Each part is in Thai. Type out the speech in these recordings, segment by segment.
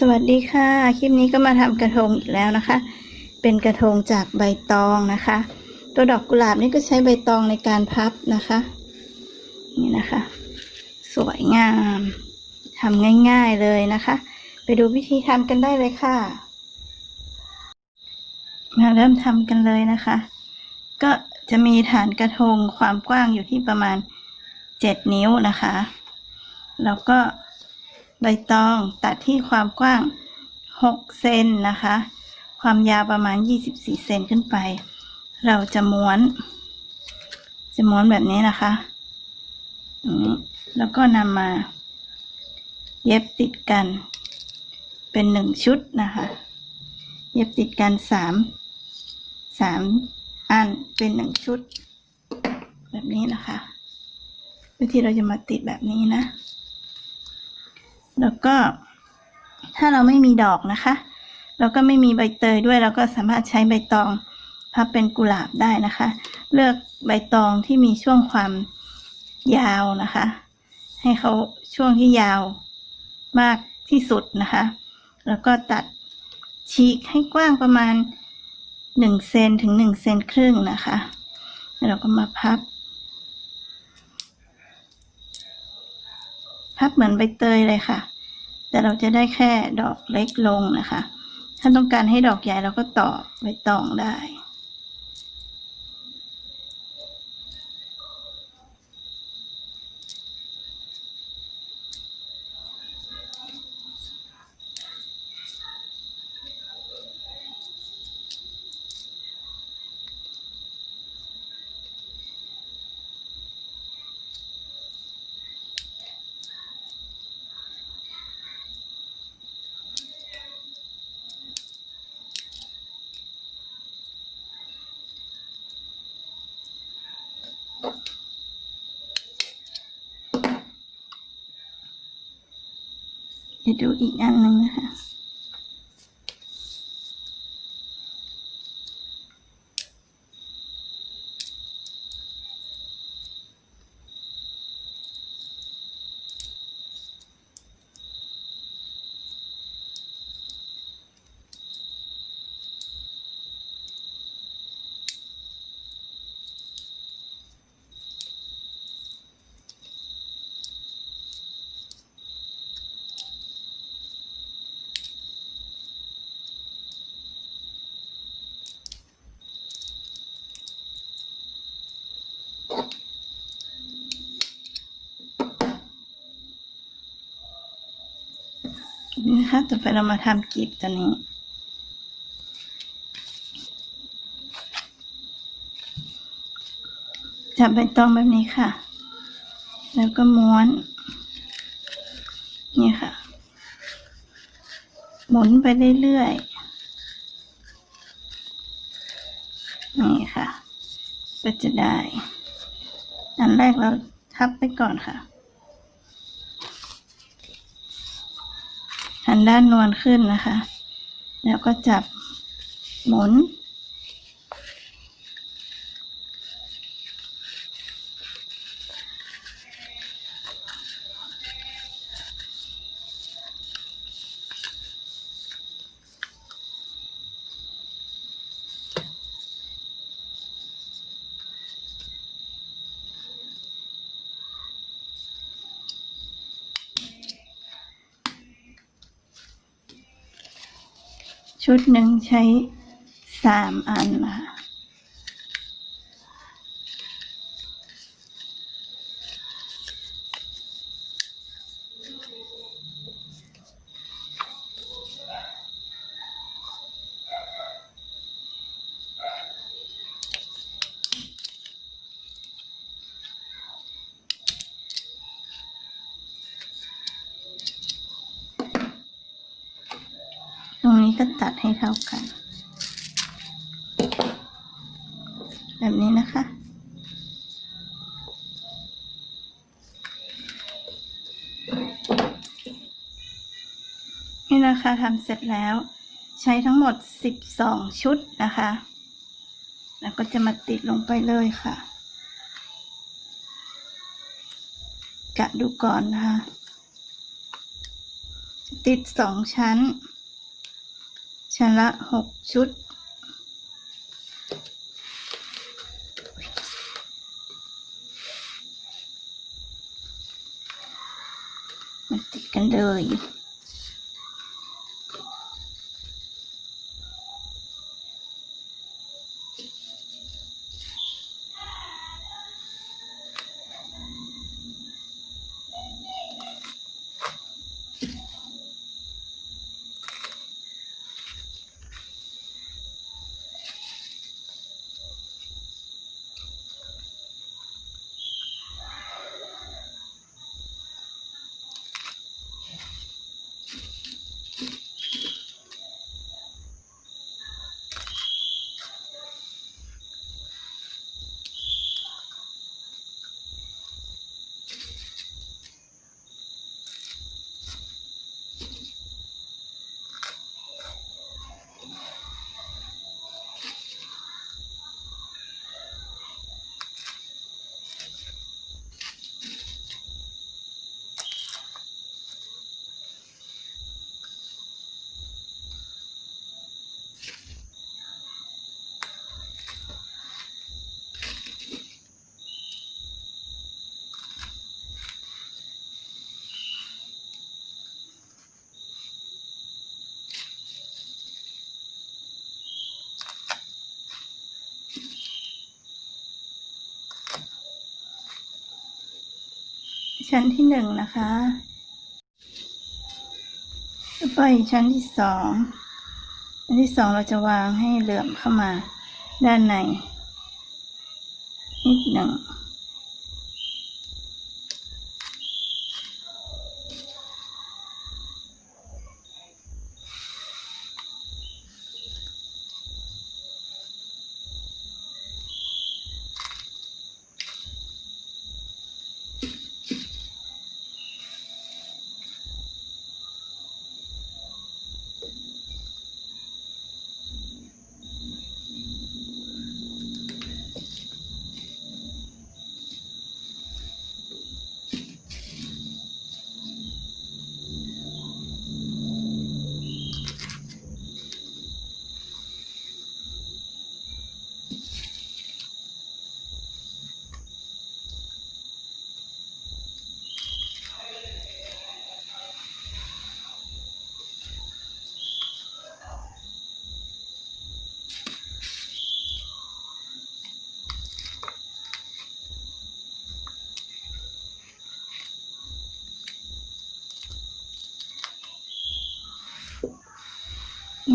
สวัสดีค่ะ คลิปนี้ก็มาทำกระทงอีกแล้วนะคะ เป็นกระทงจากใบตองนะคะ ตัวดอกกุหลาบนี่ก็ใช้ใบตองในการพับนะคะ นี่นะคะ สวยงามทำง่ายๆเลยนะคะ ไปดูวิธีทำกันได้เลยค่ะ มาเริ่มทำกันเลยนะคะ ก็จะมีฐานกระทงความกว้างอยู่ที่ประมาณเจ็ดนิ้วนะคะ แล้วก็ ใบตองตัดที่ความกว้างหกเซนนะคะ ความยาวประมาณยี่สิบสี่เซนขึ้นไป เราจะม้วน จะม้วนแบบนี้นะคะแล้วก็นำมา เย็บติดกัน เป็นหนึ่งชุดนะคะ เย็บติดกันสามสามอันเป็นหนึ่งชุด แบบนี้นะคะ วิธีเราจะมาติดแบบนี้นะ แล้วก็ถ้าเราไม่มีดอกนะคะเราก็ไม่มีใบเตยด้วยเราก็สามารถใช้ใบตองพับเป็นกุหลาบได้นะคะ เลือกใบตองที่มีช่วงความยาวนะคะ ให้เขาช่วงที่ยาวมากที่สุดนะคะ แล้วก็ตัดฉีกให้กว้างประมาณหนึ่งเซนถึงหนึ่งเซนครึ่งนะคะ แล้วเราก็มาพับ พับเหมือนใบเตยเลยค่ะ แต่เราจะได้แค่ดอกเล็กลงนะคะ ถ้าต้องการให้ดอกใหญ่เราก็ต่อใบตองได้ เดี๋ยวดูอีกอันหนึ่งนะคะ นี่นะคะ ต่อไปเรามาทำกลีบตัวนี้จับใบตองแบบนี้ค่ะ แล้วก็ม้วน นี่ค่ะ หมุนไปเรื่อยๆ นี่ค่ะ ก็จะได้ อันแรกเราทับไปก่อนค่ะ หันด้านนวลขึ้นนะคะ แล้วก็จับหมุน ชุดหนึ่งใช้สามอันนะคะ ก็ตัดให้เท่ากัน แบบนี้นะคะ นี่นะคะทำเสร็จแล้ว ใช้ทั้งหมด 12 ชุดนะคะ แล้วก็จะมาติดลงไปเลยค่ะกะดูก่อนนะคะ ติดสองชั้น ชั้นละหกชุด มาติดกันเลย ชั้นที่หนึ่งนะคะแล้วไปชั้นที่สองอันที่สองเราจะวางให้เหลื่อมเข้ามาด้านในนิดหนึ่ง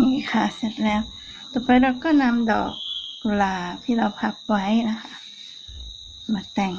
นี่ ค่ะ เสร็จแล้ว ต่อไปเราก็นำดอกกุหลาบที่เราพับไว้นะคะ มาแต่ง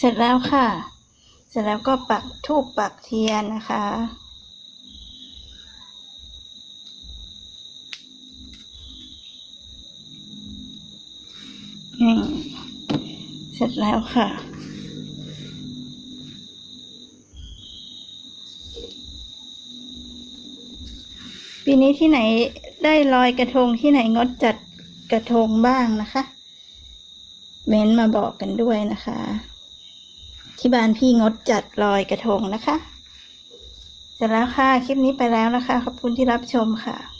เสร็จแล้วค่ะ เสร็จแล้วก็ปักทูปปักเทียนนะคะนี่เสร็จแล้วค่ะปีนี้ที่ไหนได้ลอยกระทงที่ไหนงดจัดกระทงบ้างนะคะ เม้นมาบอกกันด้วยนะคะ ที่บ้านพี่งดจัดลอยกระทงนะคะ เสร็จแล้วค่ะ คลิปนี้ไปแล้วนะคะ ขอบคุณที่รับชมค่ะ